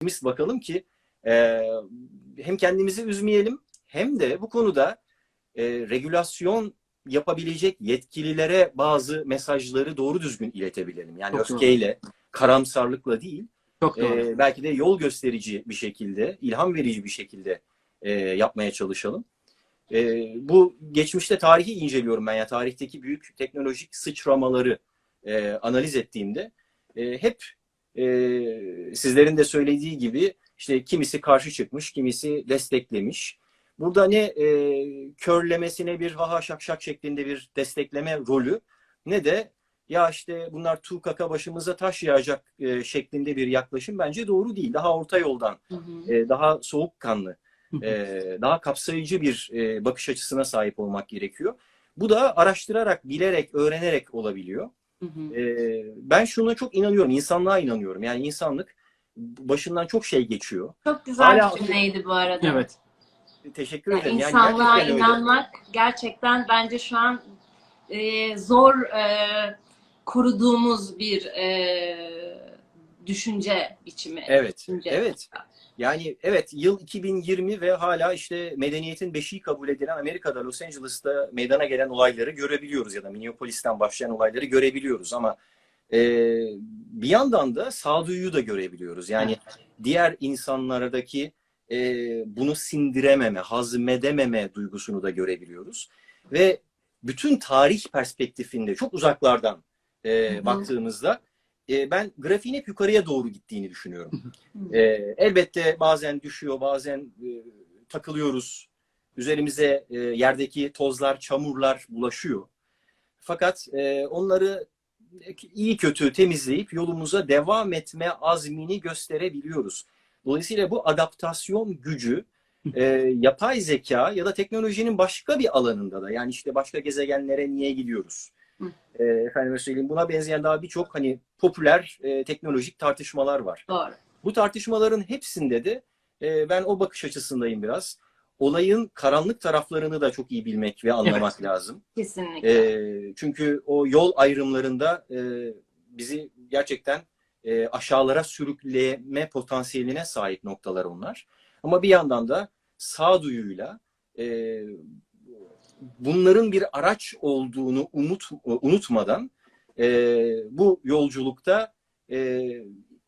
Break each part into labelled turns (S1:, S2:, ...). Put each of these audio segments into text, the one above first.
S1: optimist bakalım ki e, hem kendimizi üzmeyelim hem de bu konuda e, regülasyon yapabilecek yetkililere bazı mesajları doğru düzgün iletebilelim. Yani
S2: Çok doğru.
S1: öfkeyle, karamsarlıkla değil,
S2: Çok doğru.
S1: e, belki de yol gösterici bir şekilde, ilham verici bir şekilde e, yapmaya çalışalım. E, bu geçmişte tarihi inceliyorum ben ya tarihteki büyük teknolojik sıçramaları e, analiz ettiğimde e, hep e, sizlerin de söylediği gibi işte kimisi karşı çıkmış, kimisi desteklemiş. Burada ne e, körlemesine bir haha şak şak şeklinde bir destekleme rolü ne de ya işte bunlar tu kaka başımıza taş yağacak e, şeklinde bir yaklaşım bence doğru değil. Daha orta yoldan,
S3: Hı hı.
S1: e, daha soğukkanlı, e, daha kapsayıcı bir e, bakış açısına sahip olmak gerekiyor. Bu da araştırarak, bilerek, öğrenerek olabiliyor.
S3: Hı hı.
S1: E, ben şuna çok inanıyorum, insanlığa inanıyorum. Yani insanlık başından çok şey geçiyor.
S3: Çok güzel
S1: Hala-
S3: bir cümleydi bu arada.
S2: Evet.
S1: Teşekkür
S3: Yani
S1: ederim. Yani
S3: insanlığa
S1: gerçekten öyle.
S3: inanmak gerçekten bence şu an e, zor e, kuruduğumuz bir e, düşünce biçimi.
S1: Evet,
S3: Düşünce.
S1: evet. Yani evet yıl 2020 ve hala işte medeniyetin beşiği kabul edilen Amerika'da Los Angeles'ta meydana gelen olayları görebiliyoruz ya da Minneapolis'ten başlayan olayları görebiliyoruz ama e, bir yandan da sağduyuyu da görebiliyoruz. Yani diğer insanlardaki e, bunu sindirememe, hazmedememe duygusunu da görebiliyoruz. Ve bütün tarih perspektifinde çok uzaklardan e,
S3: Hı hı.
S1: baktığımızda e, ben grafiğin hep yukarıya doğru gittiğini düşünüyorum. E, elbette bazen düşüyor, bazen e, takılıyoruz. Üzerimize e, yerdeki tozlar, çamurlar bulaşıyor. Fakat e, onları iyi kötü temizleyip yolumuza devam etme azmini gösterebiliyoruz. Dolayısıyla bu adaptasyon gücü e, yapay zeka ya da teknolojinin başka bir alanında da yani işte başka gezegenlere niye gidiyoruz? E, efendime söyleyeyim buna benzeyen daha birçok hani popüler e, teknolojik tartışmalar var.
S3: Doğru.
S1: Bu tartışmaların hepsinde de e, ben o bakış açısındayım biraz. Olayın karanlık taraflarını da çok iyi bilmek ve anlamak lazım.
S3: Kesinlikle.
S1: E, çünkü o yol ayrımlarında e, bizi gerçekten e, aşağılara sürükleme potansiyeline sahip noktalar onlar. Ama bir yandan da sağduyuyla e, bunların bir araç olduğunu umut unutmadan e, bu yolculukta e,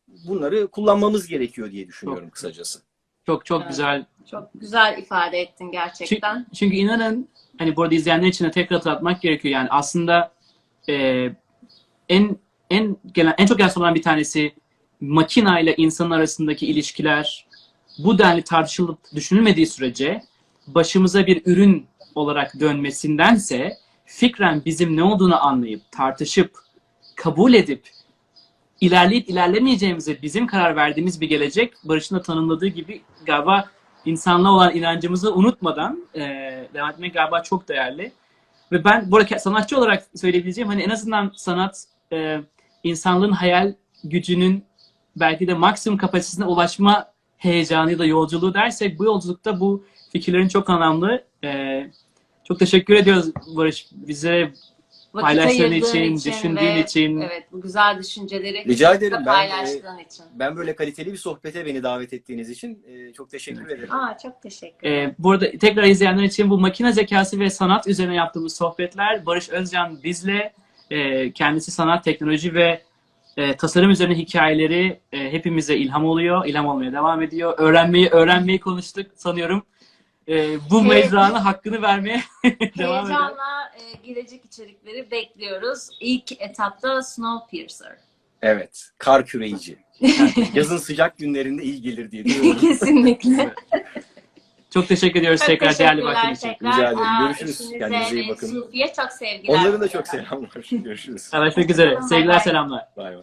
S1: bunları kullanmamız gerekiyor diye düşünüyorum kısacası.
S2: Çok çok
S3: Evet.
S2: güzel.
S3: Çok güzel ifade ettin gerçekten.
S2: Çünkü inanın hani burada izleyenler için de tekrar hatırlatmak gerekiyor. Yani aslında e, en en gelen en çok gelen sorulardan bir tanesi makina ile insan arasındaki ilişkiler bu denli tartışılıp düşünülmediği sürece başımıza bir ürün olarak dönmesindense fikren bizim ne olduğunu anlayıp tartışıp kabul edip ilerleyip ilerlemeyeceğimize bizim karar verdiğimiz bir gelecek Barış'ın da tanımladığı gibi galiba insanlığa olan inancımızı unutmadan e, devam etmek galiba çok değerli. Ve ben bu sanatçı olarak söyleyebileceğim hani en azından sanat e, insanlığın hayal gücünün belki de maksimum kapasitesine ulaşma heyecanı da yolculuğu dersek bu yolculukta bu fikirlerin çok anlamlı. E, çok teşekkür ediyoruz Barış bize
S3: Vakit
S2: paylaştığın
S3: ayırdığın
S2: için, düşündüğün
S3: ve,
S2: için.
S3: Evet, bu güzel düşünceleri
S1: Rica ederim. Ben,
S3: paylaştığın için.
S1: Ben böyle kaliteli bir sohbete beni davet ettiğiniz için e, çok teşekkür ederim.
S3: Aa, çok teşekkür ederim.
S2: Ee, bu arada tekrar izleyenler için bu makine zekası ve sanat üzerine yaptığımız sohbetler Barış Özcan bizle e, kendisi sanat, teknoloji ve e, tasarım üzerine hikayeleri e, hepimize ilham oluyor, ilham olmaya devam ediyor. Öğrenmeyi öğrenmeyi konuştuk sanıyorum. E, bu
S3: Evet.
S2: mecranın hakkını vermeye devam ediyor.
S3: Heyecanla e, gelecek içerikleri bekliyoruz. İlk etapta Snowpiercer.
S1: Evet. Kar küreyici. Yazın sıcak günlerinde iyi gelir diye düşünüyorum.
S3: Kesinlikle.
S2: Çok teşekkür ediyoruz
S3: Çok
S2: tekrar değerli
S3: teşekkürler
S2: vaktin için.
S3: tekrar.
S1: Rica ederim.
S3: Aa,
S1: Görüşürüz.
S3: eşinize
S1: Kendinize iyi
S3: ve
S1: bakın.
S3: Sufi'ye çok sevgiler.
S1: Onların da çok selamlar. Görüşürüz.
S2: Görüşmek üzere. Sevgiler selamlar.
S1: Bay bay.